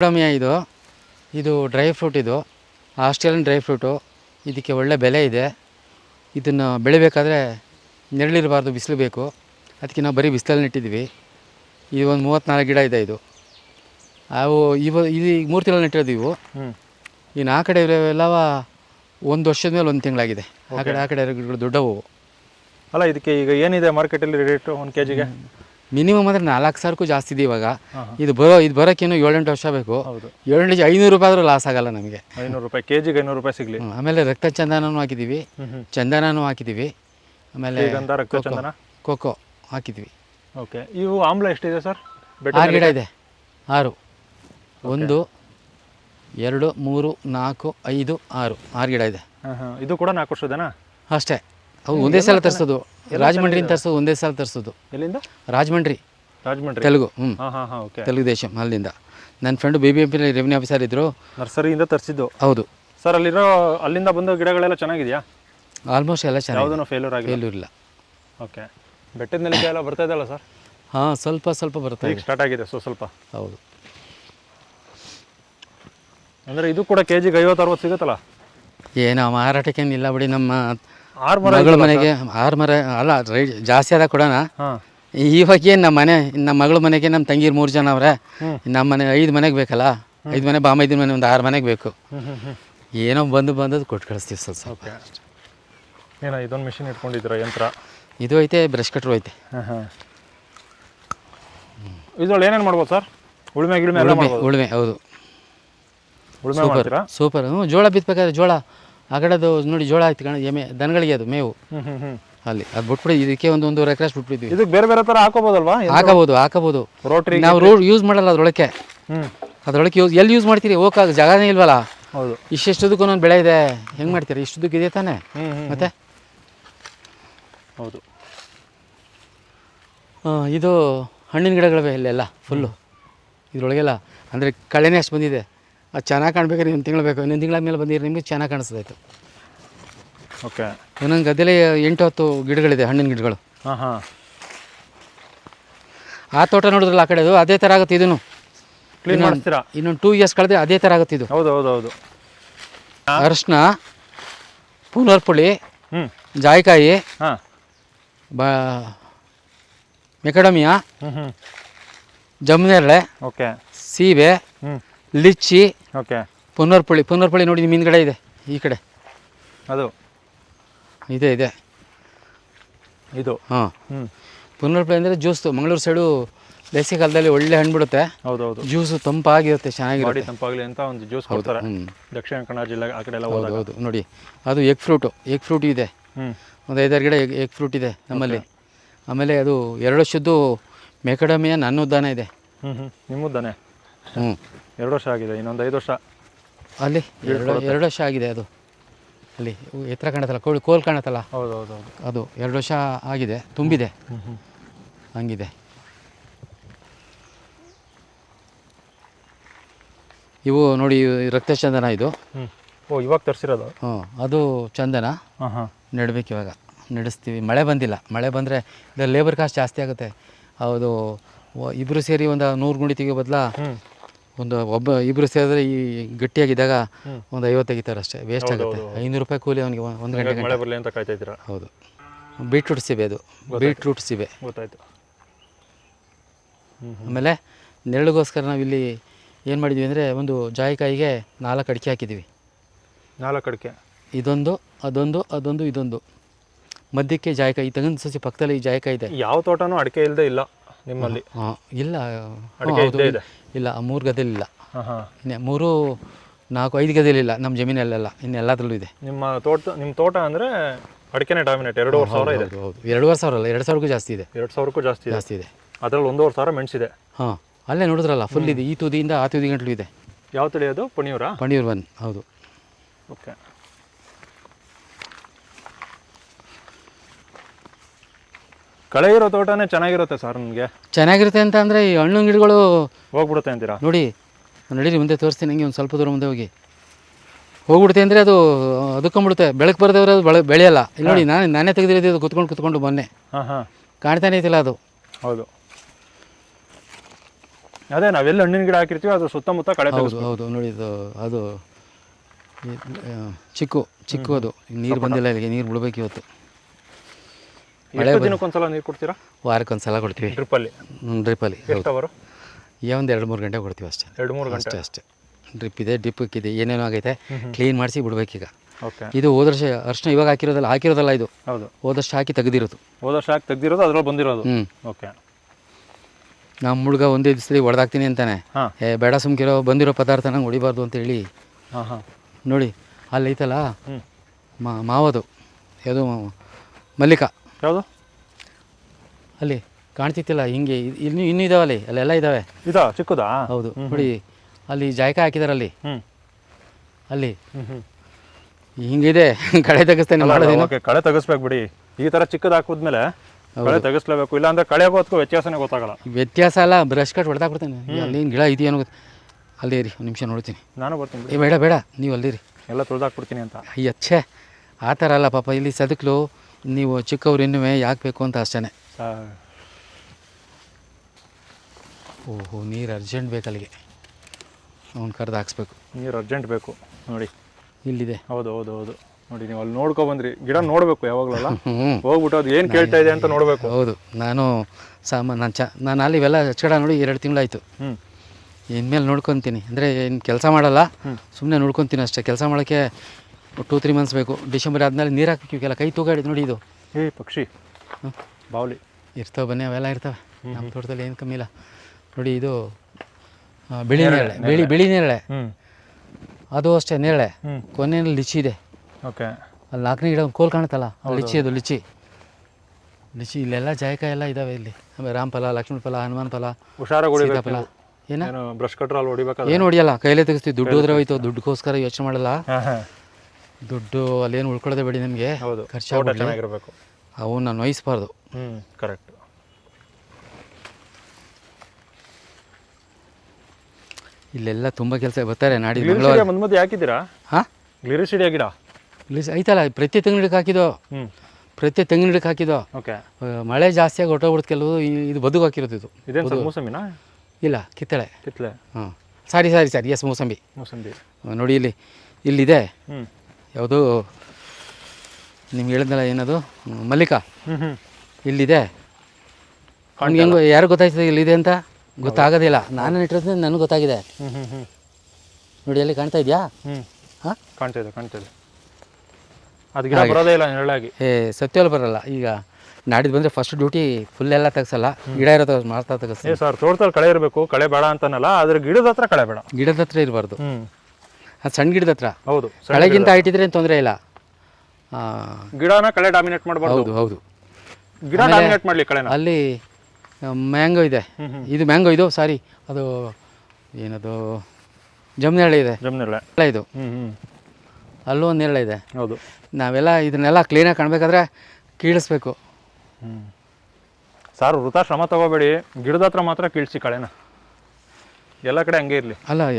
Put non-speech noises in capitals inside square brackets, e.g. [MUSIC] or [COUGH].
ಕಡಮಿಯ ಇದು. ಇದು dry fruit ಇದು. Australian dry fruit. ಇದಕ್ಕೆ ಒಳ್ಳೆ ಬೆಲೆ ಇದೆ. ಇದನ್ನು ಬೆಳಿಬೇಕಾದ್ರೆ ನೆರಳಿರಬಾರ್ದು ಬಿಸಿಲು ಬೇಕು ಅದಕ್ಕೆ ನಾವು ಬರೀ ಬಿಸಿಲಲ್ಲಿ ನೆಟ್ಟಿದ್ವಿ ಇದು ಒಂದು ಮೂವತ್ತ್ನಾಲ್ಕು ಗಿಡ ಇದೆ ಇದು. ಅವು ಇವ ಇದು ಈಗ ಮೂರು ತಿಂಗಳು ನೆಟ್ಟಿರೋದು ಇವು. ಹ್ಞೂ ಇನ್ನು ಆ ಕಡೆ ಇರೋವೆಲ್ಲವ ಒಂದು ವರ್ಷದ ಮೇಲೆ ಒಂದು ತಿಂಗಳಾಗಿದೆ. ಆ ಕಡೆ ಆ ಕಡೆ ಇರೋ ಗಿಡಗಳು ದೊಡ್ಡವು. ಅಲ್ಲ ಇದಕ್ಕೆ ಈಗ ಏನಿದೆ ಮಾರ್ಕೆಟಲ್ಲಿ ರೇಟು ಒಂದು ಕೆ ಜಿಗೆ ಮಿನಿಮಮ್ ಅಂದರೆ ನಾಲ್ಕು ಸಾವಿರಕ್ಕೂ ಜಾಸ್ತಿ ಇದೆ ಇವಾಗ. ಇದು ಬರೋ ಇದು ಬರೋಕ್ಕೇನು ಏಳೆಂಟು ವರ್ಷ ಬೇಕು. ಹೌದು. ಏಳೆಂಟು ಐನೂರು ರೂಪಾಯಿ ಆದರೂ ಲಾಸ್ ಆಗಲ್ಲ ನಮಗೆ. ಐನೂರು ರೂಪಾಯಿ ಕೆ ಜಿಗೆ ಐನೂರು ರೂಪಾಯಿ ಸಿಗಲಿ. ಆಮೇಲೆ ರಕ್ತ ಚಂದನೂ ಹಾಕಿದ್ದೀವಿ ಹ್ಞೂ ಹಾಕಿದ್ದೀವಿ ಆಮೇಲೆ ರಕ್ತ ರಕ್ತಚಂದನ ಖೋಖೋ ಹಾಕಿದ್ವಿ. ಓಕೆ ಇವು ಆಮ್ಲ ಎಷ್ಟಿದೆ ಸರ್? ಆರು ಗಿಡ ಇದೆ. ಆರು. ಒಂದು ಎರಡು ಮೂರು ನಾಲ್ಕು ಐದು ಆರು. ಆರು ಗಿಡ ಇದೆ. ಇದು ಕೂಡ ನಾಲ್ಕು ವರ್ಷದನಾ? ಅಷ್ಟೇ. ಅವು ಒಂದೇ ಸಲ ತರಿಸೋದು. ರಾಜಮಂಡ್ರಿ ತರಿಸೋದು ಒಂದೇ ಸಲ ತರಿಸೋದು. ಎಲ್ಲಿಂದ? ರಾಜಮಂಡ್ರಿ. ರಾಜಮಂಡ್ರಿ. ತೆಲುಗು ಹ್ಞೂ ಹಾಂ ಹಾಂ ಹಾಂ ಓಕೆ. ತೆಲುಗು ದೇಶಂ ಅಲ್ಲಿಂದ. ನನ್ನ friend B B M P revenue officer ಇದ್ದರು ನರ್ಸರಿಯಿಂದ ತರಿಸಿದ್ದು. ಹೌದು. ಸರ್ ಅಲ್ಲಿರೋ ಅಲ್ಲಿಂದ ಬಂದ ಗಿಡಗಳೆಲ್ಲ ಚೆನ್ನಾಗಿದೆಯಾ? ಆಲ್ಮೋಸ್ಟ್ ಎಲ್ಲ ಚೆನ್ನಾಗಿ ಫೇಲ್ಯೂರ್ ಆಗಿ ಫೇಲ್ಯೂರ್ ಇಲ್ಲ. ಓಕೆ. ಬೆಟ್ಟದ ನೆಲ್ಲಿಕಾಯಿ ಎಲ್ಲ ಬರ್ತಾ ಇದೆಯಲ್ಲ ಸರ್ ಹಾಂ ಸ್ವಲ್ಪ ಸ್ವಲ್ಪ ಬರ್ತಾ ಈಗ ಇದೆ. ಸ್ಟಾರ್ಟ್ ಆಗಿದೆ ಸೊ ಸ್ವಲ್ಪ. ಹೌದು. ಅಂದರೆ ಇದು ಕೂಡ ಕೆ ಜಿಗೆ ಐವತ್ತು ಅರವತ್ತು ಸಿಗುತ್ತಲ್ಲ? ಏನೋ ಮಾರಾಟಕ್ಕೇನು ಇಲ್ಲ ಬಿಡಿ ನಮ್ಮ ಆರು ಮರ ಮಗಳ ಮನೆಗೆ ಆರು ಮರ ಅಲ್ಲ ರೈಟ್ ಜಾಸ್ತಿ ಆದ ಕೊಡೋಣ. ಹಾಂ. ಇವಾಗ ಏನು ನಮ್ಮ ಮನೆ ನಮ್ಮ ಮಗಳ ಮನೆಗೆ ನಮ್ಮ ತಂಗಿರು ಮೂರು ಜನ ಅವರೇ. ನಮ್ಮ ಮನೆ ಐದು ಮನೆಗೆ ಬೇಕಲ್ಲ? ಐದು ಮನೆ ಬಾಮೈದಿನ ಮನೆ ಒಂದು ಆರು ಮನೆಗೆ ಬೇಕು. ಏನೋ ಬಂದು ಬಂದದ್ದು ಕೊಟ್ಟು ಕಳಿಸ್ತೀವಿ ಸ್ವಲ್ಪ. ಸ್ವಲ್ಪ ಏನೋ ಇದೊಂದು ಮಿಷಿನ್ ಇಟ್ಕೊಂಡಿದ್ದೀರಾ ಯಂತ್ರ? ಇದು ಐತೆ ಬ್ರಷ್ ಕಟ್ರು ಐತೆ. ಹಾಂ ಹಾಂ ಇದ್ರೊಳಗೆ ಏನೇನು ಮಾಡ್ಬೋದು ಸರ್? ಉಳುಮೆ ಗಿಳುಮೆ ಎಲ್ಲ ಉಳುಮೆ ಮಾಡ್ಬೋದು? ಉಳುಮೆ ಹೌದು. ಉಳುಮೆ ಸೂಪರ್ ಮಾಡ್ತೀರಾ? ಸೂಪರ್ ಹ್ಞೂ ಜೋಳ ಬಿತ್ತಬೇಕಾದ್ರೆ ಜೋಳ. ಆ ಕಡೆದು ನೋಡಿ ಜೋಳ ಆಯ್ತು ಕಣ ಎಮ್ಮೆ ದನಗಳಿಗೆ ಅದು ಮೇವು. ಅಲ್ಲಿ ಅದು ಬಿಟ್ಬಿಡಿ ಇದಕ್ಕೆ ಒಂದು ಒಂದೂವರೆ ಎಕರೆ ಬಿಟ್ಬಿಟ್ಟಿದ್ವಿ ಇದಕ್ಕೆ ಬೇರೆ ಬೇರೆ ಥರ ಹಾಕೋಬೋದಲ್ವಾ? ಹಾಕಬಹುದು ಹಾಕಬಹುದು ರೋಟ್ರಿ ನಾವು ರೋಡ್ ಯೂಸ್ ಮಾಡಲ್ಲ ಅದ್ರೊಳಕ್ಕೆ. ಅದ್ರೊಳಕ್ಕೆ ಯೂಸ್ ಎಲ್ಲಿ ಯೂಸ್ ಮಾಡ್ತೀರಿ? ಹೋಗಕ್ಕೆ ಜಾಗನೇ ಇಲ್ವಲ್ಲ? ಹೌದು. ಇಷ್ಟೆಷ್ಟದಕ್ಕೂ ಒಂದೊಂದು ಬೆಳೆ ಇದೆ. ಹೆಂಗೆ ಮಾಡ್ತೀರಿ? ಇಷ್ಟದಕ್ಕೆ ಇದೆ ತಾನೇ? ಮತ್ತೆ? ಹೌದು. ಇದು ಹಣ್ಣಿನ ಗಿಡಗಳಿವೆ ಇಲ್ಲೆಲ್ಲ ಫುಲ್ಲು ಇದ್ರೊಳಗೆಲ್ಲ ಅಂದರೆ ಕಳೆನೇ ಅಷ್ಟು ಬಂದಿದೆ. ಅದು ಚೆನ್ನಾಗಿ ಕಾಣ್ಬೇಕಾದ್ರೆ ಇನ್ನೊಂದು ತಿಂಗಳು ಬೇಕು. ಇನ್ನೊಂದು ತಿಂಗಳ ಮೇಲೆ ಬಂದಿರಿ ನಿಮಗೆ ಚೆನ್ನಾಗಿ ಕಾಣಿಸ್ತಾಯಿತ್ತು ಓಕೆ. ಇನ್ನೊಂದು ಗದ್ದೆಲಿ ಎಂಟು ಹತ್ತು ಗಿಡಗಳಿದೆ ಹಣ್ಣಿನ ಗಿಡಗಳು. ಹಾಂ ಹಾಂ. ಆ ತೋಟ ನೋಡಿದ್ರಲ್ಲ ಆ ಕಡೆದು ಅದೇ? ಥರ ಆಗುತ್ತೆ ಇದನ್ನು. ಕ್ಲೀನ್ ಮಾಡ್ತೀರಾ ಇನ್ನೊಂದು ಟೂ ಇಯರ್ಸ್ ಕಳೆದ್ರೆ ಅದೇ ಥರ ಆಗುತ್ತೆ ಇದು. ಹೌದು ಹೌದು ಹೌದು. ಅರಶಿನ ಪೂನರ್ ಪುಳಿ ಹ್ಞೂ ಜಾಯಿಕಾಯಿ ಹಾಂ. ಬ ಮೆಕಡಮಿಯಾ ಹ್ಞೂ ಹ್ಞೂ ಜಮ್ನೆರಳೆ ಓಕೆ. ಸೀಬೆ ಲಿಚ್ಚಿ ಓಕೆ. ಪುನರ್ಪುಳಿ ಪುನರ್ಪುಳಿ ನೋಡಿ ನಿಮ್ಮ ಹಿಂದ್ಗಡೆ ಇದೆ ಈ ಕಡೆ. ಅದು? ಇದೆ ಇದೆ. ಇದು? ಹಾಂ. ಹ್ಞೂ ಪುನರ್ಪುಳಿ ಅಂದರೆ ಜ್ಯೂಸು ಮಂಗಳೂರು ಸೈಡು ಬೇಸಿಗೆ ಕಾಲದಲ್ಲಿ ಒಳ್ಳೆ ಹಣ್ಣು ಬಿಡುತ್ತೆ ಹೌದು ಹೌದು ಜ್ಯೂಸು ತಂಪಾಗಿರುತ್ತೆ ಚೆನ್ನಾಗಿ ಚೆನ್ನಾಗಿರುತ್ತೆ ತಂಪಾಗಲಿ ಅಂತ ಒಂದು ಜ್ಯೂಸ್ ಕೊಡ್ತಾರೆ. ದಕ್ಷಿಣ ಕನ್ನಡ ಜಿಲ್ಲೆ ಆ ಕಡೆ ಎಲ್ಲ ಹೌದು ಹೌದು ನೋಡಿ. ಅದು ಎಗ್ ಫ್ರೂಟು ಎಗ್ ಫ್ರೂಟ್ ಇದೆ. ಹ್ಞೂ ಒಂದು ಐದಾರು ಗಿಡ ಎಗ್ ಎಗ್ ಫ್ರೂಟ್ ಇದೆ ನಮ್ಮಲ್ಲಿ. ಆಮೇಲೆ ಅದು ಎರಡು ವರ್ಷದ್ದು ಮೆಕಡಮಿಯ ನನ್ನ ಉದ್ದಾನ ಇದೆ. ಹ್ಞೂ ಹ್ಞೂ ನಿಮ್ಮದ್ದಾನೆ? ಹ್ಞೂ ಎರಡು ವರ್ಷ ಆಗಿದೆ ಇನ್ನೊಂದು ಐದು ವರ್ಷ. ಅಲ್ಲಿ ಎರಡು ಎರಡು ವರ್ಷ ಆಗಿದೆ ಅದು. ಅಲ್ಲಿ ಎತ್ತರ ಕಾಣತ್ತಲ್ಲ ಕೋಳಿ ಕೋಲ್ ಕಾಣತ್ತಲ್ಲ? ಹೌದು ಹೌದು ಹೌದು. ಅದು ಎರಡು ವರ್ಷ ಆಗಿದೆ ತುಂಬಿದೆ. ಹಂಗಿದೆ. ಇವು ನೋಡಿ ರಕ್ತ ಚಂದನ ಇದು. ಓ ಇವಾಗ ತರಿಸಿರೋದು? ಹ್ಞೂ ಅದು ಚಂದನ. ಹಾಂ ಹಾಂ. ನೆಡಬೇಕು ಇವಾಗ. ನಡೆಸ್ತೀವಿ. ಮಳೆ ಬಂದಿಲ್ಲ. ಮಳೆ ಬಂದರೆ ಇದು ಲೇಬರ್ ಕಾಸ್ಟ್ ಜಾಸ್ತಿ ಆಗುತ್ತೆ. ಹೌದು. ಇಬ್ಬರು ಸೇರಿ ಒಂದು ನೂರು ಗುಂಡಿ ತೆಗಿಯೋ ಬದಲ ಒಂದು ಒಬ್ಬ ಇಬ್ಬರು ಸೇರಿದ್ರೆ ಈ ಗಟ್ಟಿಯಾಗಿದ್ದಾಗ. ಒಂದು ಐವತ್ತು ತೆಗಿತಾರೆ ಅಷ್ಟೇ. ವೇಸ್ಟ್ ಆಗುತ್ತೆ. ಐನೂರು ರೂಪಾಯಿ ಕೂಲಿ ಅವನಿಗೆ ಒಂದು ಗಂಟೆ ಮಳೆ ಬರಲಿ ಅಂತ ಕಾಯ್ತಾ ಇದ್ದೀರಾ? ಹೌದು. ಬೀಟ್ರೂಟ್ ಸಿಬೆ ಅದು. ಬೀಟ್ರೂಟ್ ಸಿಬೆ. ಗೊತ್ತಾಯ್ತು. ಆಮೇಲೆ ನೆರಳಿಗೋಸ್ಕರ ನಾವಿಲ್ಲಿ ಏನು ಮಾಡಿದ್ವಿ ಅಂದರೆ ಒಂದು ಜಾಯಿಕಾಯಿಗೆ ನಾಲ್ಕು ಅಡಿಕೆ ಹಾಕಿದ್ದೀವಿ ನಾಲ್ಕು ಅಡಿಕೆ. ಇದೊಂದು ಅದೊಂದು ಅದೊಂದು ಇದೊಂದು. ಮಧ್ಯಕ್ಕೆ ಜಾಯಿಕಾಯಿ ತಗೊಂಡು ಸಸಿ ಪಕ್ಕದಲ್ಲಿ ಜಾಯಿಕಾಯಿ ಇದೆ. ಯಾವ ತೋಟನೂ ಅಡಿಕೆ ಇಲ್ಲದೆ ಇಲ್ಲ. ನಿಮ್ಮಲ್ಲಿ? ಹಾಂ ಇಲ್ಲ. ಅಡಿಕೆ ಹೌದು ಇದ್ದೇ ಇದೆ? ಇಲ್ಲ ಮೂರು ಗದ್ದೆಲಿಲ್ಲ. ಹಾಂ ಹಾಂ. ಮೂರು ನಾಲ್ಕು ಐದು ಗದ್ದೆಲಿಲ್ಲ. ನಮ್ಮ ಜಮೀನಲ್ಲೆಲ್ಲ. ಇನ್ನು ಎಲ್ಲದರಲ್ಲೂ ಇದೆ. ನಿಮ್ಮ ತೋಟ ನಿಮ್ಮ ತೋಟ ಅಂದರೆ ಅಡಿಕೆನೇ ಡಾಮಿನೇಟ್ ಎರಡೂವರೆ ಸಾವಿರ ಇದೆ? ಹೌದು ಹೌದು. ಎರಡೂವರೆ ಸಾವಿರ ಅಲ್ಲ ಎರಡು ಸಾವಿರಕ್ಕೂ ಜಾಸ್ತಿ ಇದೆ. ಎರಡು ಸಾವಿರಕ್ಕೂ ಜಾಸ್ತಿ ಇದೆ? ಜಾಸ್ತಿ ಇದೆ. ಅದರಲ್ಲಿ ಒಂದೂವರೆ ಸಾವಿರ ಮೆಣಸಿದೆ ಹಾಂ ಅಲ್ಲೇ ನೋಡಿದ್ರಲ್ಲ ಫುಲ್ ಇದೆ. ಈ ತುದಿಯಿಂದ ಆ ತುದಿ ಗಂಟಲು ಇದೆ. ಯಾವ ತಳಿ ಅದು? ಪಣಿಯೂರ? ಪಣಿಯೂರ್ ಒನ್ ಹೌದು. ಓಕೆ ಕಳೆ ಇರೋ ತೋಟನೇ ಚೆನ್ನಾಗಿರುತ್ತೆ ಸರ್ ನನಗೆ ಚೆನ್ನಾಗಿರುತ್ತೆ ಅಂತ ಅಂದರೆ ಈ ಹಣ್ಣು ಗಿಡಗಳು ಹೋಗ್ಬಿಡುತ್ತೆ ಅಂತೀರಾ? ನೋಡಿ ನಡೀರಿ ಮುಂದೆ ತೋರಿಸ್ತೀನಿ ಹಂಗೆ ಒಂದು ಸ್ವಲ್ಪ ದೂರ ಮುಂದೆ ಹೋಗಿ. ಹೋಗ್ಬಿಡುತ್ತೆ ಅಂದರೆ ಅದು ಅದಕ್ಕೊಂಬಿಡುತ್ತೆ ಬೆಳಕು ಬರದವ್ರೆ ಅದು ಬೆಳೆ ಬೆಳೆಯಲ್ಲ. ಇಲ್ಲಿ ನೋಡಿ ನಾನು ನಾನೇ ತೆಗೆದಿರೋದು ಅದು ಕುತ್ಕೊಂಡು ಕುತ್ಕೊಂಡು ಮೊನ್ನೆ. ಹಾಂ ಹಾಂ. ಕಾಣ್ತಾನೆ ಐತಿಲ್ಲ ಅದು. ಹೌದು. ಅದೇ ನಾವೆಲ್ಲ ಹಣ್ಣಿನ ಗಿಡ ಹಾಕಿರ್ತೀವಿ ಅದು ಸುತ್ತಮುತ್ತ ಕಳೆ ಹೌದು ಹೌದು. ನೋಡಿ ಇದು ಅದು ಚಿಕ್ಕು ಚಿಕ್ಕು ಅದು. ನೀರು ಬಂದಿಲ್ಲ ಇಲ್ಲಿಗೆ ನೀರು ಬಿಡ್ಬೇಕು ಇವತ್ತು. ಎಷ್ಟು ಸಲ ನೀರು ಕೊಡ್ತೀರಾ? ವಾರಕ್ಕೆ ಒಂದು ಸಲ ಕೊಡ್ತೀವಿ ಡ್ರಿಪ್ಪಲ್ಲಿ ಡ್ರಿಪ್ಪಲ್ಲಿ ಎಷ್ಟು ಅವರು ಏ ಒಂದು ಎರಡು ಮೂರು ಗಂಟೆ ಕೊಡ್ತೀವಿ ಅಷ್ಟೇ. ಎರಡು ಮೂರು ಗಂಟೆ? ಅಷ್ಟೇ ಅಷ್ಟೇ. ಡ್ರಿಪ್ ಇದೆ ಡ್ರಿಪ್ ಇದೆ ಏನೇನೋ ಆಗೈತೆ ಕ್ಲೀನ್ ಮಾಡಿಸಿ ಬಿಡ್ಬೇಕೀಗ ಓಕೆ. ಇದು ಹೋದ ವರ್ಷ ಅರ್ಶಿನ ಇವಾಗ ಹಾಕಿರೋದಲ್ಲ ಹಾಕಿರೋದಲ್ಲ ಇದು. ಹೌದು. ಹೋದ ವರ್ಷ ಹಾಕಿ ತೆಗೆದಿರೋದು. ಹೋದ ವರ್ಷ ಹಾಕಿ ತೆಗ್ದಿರೋದು ಅದ್ರಲ್ಲಿ ಬಂದಿರೋದು? ಹ್ಞೂ ಓಕೆ. ನಮ್ಮ ಹುಡುಗ ಒಂದೇ ದಿವಸದಲ್ಲಿ ಹೊಡೆದಾಕ್ತೀನಿ ಅಂತಾನೆ. ಏ ಬೇಡ ಸುಮ್ಕಿರೋ ಬಂದಿರೋ ಪದಾರ್ಥ ನಂಗೆ ಹೊಡಿಬಾರ್ದು ಅಂತ ಹೇಳಿ. ಹಾಂ ಹಾಂ. ನೋಡಿ ಅಲ್ಲಿ ಐತಲ್ಲ ಹ್ಞೂ ಮಾ ಮಾವದು ಯಾವುದು ಮಲ್ಲಿಕ. ಯಾವುದು? ಅಲ್ಲಿ ಕಾಣ್ತಿತ್ತಿಲ್ಲ ಹಿಂಗೆ ಇನ್ನು ಇನ್ನೂ ಇನ್ನೂ ಇದಾವೆ ಅಲ್ಲಿ ಅಲ್ಲೆಲ್ಲ ಇದಾವೆ. ಇದಾ ಚಿಕ್ಕದಾ? ಹೌದು ನೋಡಿ ಅಲ್ಲಿ ಜಾಯಕ ಹಾಕಿದಾರೆ ಅಲ್ಲಿ. ಅಲ್ಲಿ ಹಿಂಗಿದೆ ಕಳೆ ತೆಗಿಸ್ತೇನೆ ಮಾಡೋದೇನು ಓಕೆ ಕಳೆ ತೆಗಿಸ್ಬೇಕು ಬಿಡಿ. ಈ ಥರ ಚಿಕ್ಕದ ಹಾಕಿದ್ಮೇಲೆ ಕಳೆ ತೆಗಿಸ್ಲೇಬೇಕು ಇಲ್ಲಾಂದ್ರೆ ಕಳೆ ಹೊತ್ಕೋ ವ್ಯತ್ಯಾಸನೇ ಗೊತ್ತಾಗಲ್ಲ. ವ್ಯತ್ಯಾಸ ಅಲ್ಲ ಬ್ರಷ್ ಕಟ್ ಹೊಡೆದಾಕ್ಬಿಡ್ತೇನೆ ಅಲ್ಲಿ ಏನು ಗಿಡ ಇದೆಯೇನೋ ಗೊತ್ತ ಅಲ್ಲಿ ರೀ ಒಂದು ನಿಮಿಷ ನೋಡ್ತೀನಿ. ನಾನು ಬರ್ತೀನಿ ಬಿಡಿ. ಏ ಬೇಡ ಬೇಡ ನೀವು ಅಲ್ಲಿ ರೀ ಎಲ್ಲ ತುಳ್ದಾಕ್ಬಿಡ್ತೀನಿ ಅಂತ. ಅಯ್ಯಚ್ಚೆ ಆ ಥರ ಅಲ್ಲ ಪಾಪ ಇಲ್ಲಿ ಸದಕ್ಲು ನೀವು ಚಿಕ್ಕವ್ರು ಇನ್ನೂ ಯಾಕೆ ಬೇಕು ಅಂತ ಅಷ್ಟೇ ಓಹೋ ನೀರು ಅರ್ಜೆಂಟ್ ಬೇಕು ಅಲ್ಲಿಗೆ. ಅವ್ನು ಕರೆದು ಹಾಕ್ಸ್ಬೇಕು. ನೀರು ಅರ್ಜೆಂಟ್ ಬೇಕು ನೋಡಿ. ಇಲ್ಲಿದೆ. ಹೌದು ಹೌದು ಹೌದು. ನೋಡಿ ನೀವು ಅಲ್ಲಿ ನೋಡ್ಕೊ ಬಂದ್ರಿ. ಗಿಡ ನೋಡಬೇಕು ಯಾವಾಗಲಲ್ಲ [LAUGHS] ಹೋಗ್ಬಿಟ್ಟು ಅದು ಏನು ಕೇಳ್ತಾ ಇದೆ ಅಂತ ನೋಡಬೇಕು. ಹೌದು ನಾನು ಸಾಮಾನು ನಾನು ಚ ನಾನು ಅಲ್ಲಿ ಇವೆಲ್ಲ ಹಚ್ಕಡ ನೋಡಿ ಎರಡು ತಿಂಗಳಾಯಿತು. ಹ್ಞೂ ಇನ್ಮೇಲೆ ನೋಡ್ಕೊತೀನಿ. ಅಂದರೆ ಏನು ಕೆಲಸ ಮಾಡಲ್ಲ? ಸುಮ್ಮನೆ ನೋಡ್ಕೊತೀನಿ ಅಷ್ಟೇ. ಕೆಲಸ ಮಾಡೋಕ್ಕೆ ಟೂ ತ್ರೀ ಮಂತ್ಸ್ ಬೇಕು. ಡಿಸೆಂಬರ್ ಆದಮೇಲೆ ನೀರು ಹಾಕ್ಬೇಕಿಲ್ಲ ಕೈ ತೂಗಾಡಿದ್ ನೋಡಿ ಇದು. ಏ ಪಕ್ಷಿ. ಬಾವಲಿ. ಇರ್ತವೆ ಬನ್ನಿ ಅವೆಲ್ಲ ಇರ್ತವೆ. ನಮ್ಮ ತೋಟದಲ್ಲಿ ಏನು ಕಮ್ಮಿ ಇಲ್ಲ. ನೋಡಿ ಇದು ಬಿಳಿ ನೇರಳೆ ಬಿಳಿ ಬಿಳಿ ನೇರಳೆ. ಅದು ಅಷ್ಟೇ ನೇರಳೆ. ಕೊನೆಯಲ್ಲಿ ಲಿಚಿ ಇದೆ. ಓಕೆ. ಅಲ್ಲಿ ನಾಲ್ಕನೇ ಗಿಡ ಒಂದು ಕೋಲ್ ಕಾಣುತ್ತಲ್ಲ? ಲಿಚಿ ಅದು ಲಿಚಿ. ಲಿಚಿ ಇಲ್ಲೆಲ್ಲ ಜಾಯಕ ಎಲ್ಲ ಇದಾವೆ ಇಲ್ಲಿ. ಆಮೇಲೆ ರಾಮಫಲ ಲಕ್ಷ್ಮಣ ಫಲ ಹನುಮಾನ್ ಫಲ ಹುಷಾರಾಗಿ ಫಲ. ಏನ? ಬ್ರಷ್ ಕಟ್ರಲ್ಲಿ ಹೊಡಿಬೇಕಾದ್ರೆ? ಏನು ಹೊಡಿಯಲ್ಲ? ಕೈಲೇ ತೆಗಿಸ್ತೀವಿ. ದುಡ್ಡು ಹೋದ್ರೆ ಹೋಯ್ತು. ದುಡ್ಡುಗೋಸ್ಕರ ಯೋಚನೆ ಮಾಡಲ್ಲ. ದುಡ್ಡು ಅಲ್ಲೇನು ಉಳ್ಕೊಳ್ಳೋದೇ ಬೇಡಿ ನಿಮಗೆ. ಹೌದು. ತೋಟ ಚೆನ್ನಾಗಿರಬೇಕು. ಅವನ್ನ ನೋಯಿಸ್ಬಾರ್ದು. ಹ್ಞೂ ಕರೆಕ್ಟ್ ಇಲ್ಲೆಲ್ಲ ತುಂಬ ಕೆಲಸ ಬರ್ತಾರೆ ನಾಡಿ ಗ್ಲಿರಿಸಿಡಿಯಾ ಮುಂದೆ ಹಾಕಿದ್ದೀರಾ? ಹಾಂ? ಗ್ಲಿರಿಸಿಡಿಯಾ ಗಿಡ? ಇಲ್ಲಿ ಐತಲ್ಲ ಪ್ರತಿ ತೆಂಗಿನ ಗಿಡಕ್ಕೆ ಹಾಕಿದೋ ಹ್ಞೂ ಪ್ರತಿ ತೆಂಗಿನ ಗಿಡಕ್ಕೆ ಹಾಕಿದೋ ಓಕೆ. ಜಾಸ್ತಿ ಮಳೆ ಜಾಸ್ತಿಯಾಗಿ ಹೊಟ್ಟೋಗ್ಬಿಡ್ತು ಕೆಲವು ಈ- ಇದು ಬದುಕು ಹಾಕಿರೋದು ಇದು. ಇದೇನು ಸರ್ ಮೂಸಂಬಿನಾ? ಇಲ್ಲ ಕಿತ್ತಳೆ. ಕಿತ್ಲೆ ಹಾಂ. Sorry sorry sorry. Yes mosambi. Mosambi. ನೋಡಿ ಇಲ್ಲಿ ಇಲ್ಲಿದೆ. ಹ್ಞೂ ಯಾವುದು ನಿಮ್ಗೆ ಹೇಳಿದ್ನಲ್ಲ ಏನದು? ಮಲ್ಲಿಕಾ. ಇಲ್ಲಿದೆ. ಅವ್ನಿಗೆ ಹೆಂಗೋ ಯಾರು ಗೊತ್ತಾಯ್ತದೆ ಇಲ್ಲಿದೆ ಅಂತ? ಗೊತ್ತಾಗೋದಿಲ್ಲ. ನಾನು ಇಟ್ಟಿರೋದ್ರಿಂದ ನನಗೆ ಗೊತ್ತಾಗಿದೆ. ನೋಡಿ ಅಲ್ಲಿ ಕಾಣ್ತಾ ಇದೆಯಾ? ಹಾಂ? ಕಾಣ್ತಾ ಇದೆ ಕಾಣ್ತಾ ಇದೆ. ಅದು ಗಿಡ ಬರೋದೇ ಇಲ್ಲ ನೆರಳಾಗಿ ಏ ಸತ್ಯವಲ್ಲ ಬರಲ್ಲ. ಈಗ ನಾಡಿದ್ದು ಬಂದರೆ ಫಸ್ಟ್ ಡ್ಯೂಟಿ ಫುಲ್ ಎಲ್ಲ ತೆಗ್ಸಲ್ಲ. ಗಿಡ ಇರೋದು ಮಾಡ್ತಾ ಏ ತೆಗಿಸ್ತೀನಿ ಸರ್ ತೋಟದಲ್ಲಿ ಕಳೆ ಇರಬೇಕು. ಕಳೆ ಬೇಡ ಅಂತನಲ್ಲ ಅದ್ರ ಗಿಡದ ಹತ್ರ ಕಳೆ ಬೇಡ. ಗಿಡದ ಹತ್ರ ಇರಬಾರ್ದು. ಅದು ಸಣ್ಣ ಗಿಡದ ಹತ್ರ? ಹೌದು ಕಳೆಗಿಂತ ಹೈಟ್ ಇದ್ರೆ ಏನು ತೊಂದರೆ ಇಲ್ಲ? ಗಿಡನ ಕಳೆ ಡಾಮಿನೇಟ್ ಮಾಡಬಹುದು ಹೌದು ಹೌದು. ಗಿಡ ಡಾಮಿನೇಟ್ ಮಾಡಲಿ ಕಳೆನ? ಅಲ್ಲಿ ಮ್ಯಾಂಗೋ ಇದೆ. ಇದು ಮ್ಯಾಂಗೋ ಇದು ಸಾರಿ. ಅದು ಏನದು ಜಮ್ನೇರಳೆ ಇದೆ. ಜಮ್ನೆರಳೆ. ನೇರಳೆ ಇದು. ಅಲ್ಲೂ ಒಂದು ನೇರಳೆ ಇದೆ. ಹೌದು. ನಾವೆಲ್ಲ ಇದನ್ನೆಲ್ಲ ಕ್ಲೀನಾಗಿ ಕಾಣಬೇಕಾದ್ರೆ ಕೀಳಿಸ್ಬೇಕು. ಸಾರು ವೃಥಾ ಶ್ರಮ ತಗೋಬೇಡಿ. ಗಿಡದ ಹತ್ರ ಮಾತ್ರ ಕೀಳ್ಸಿ ಕಳೆನ. ಎಲ್ಲ ಕಡೆ ಹಂಗೆ ಇರಲಿ. ಅಲ್ಲ ಎಲ್ಲ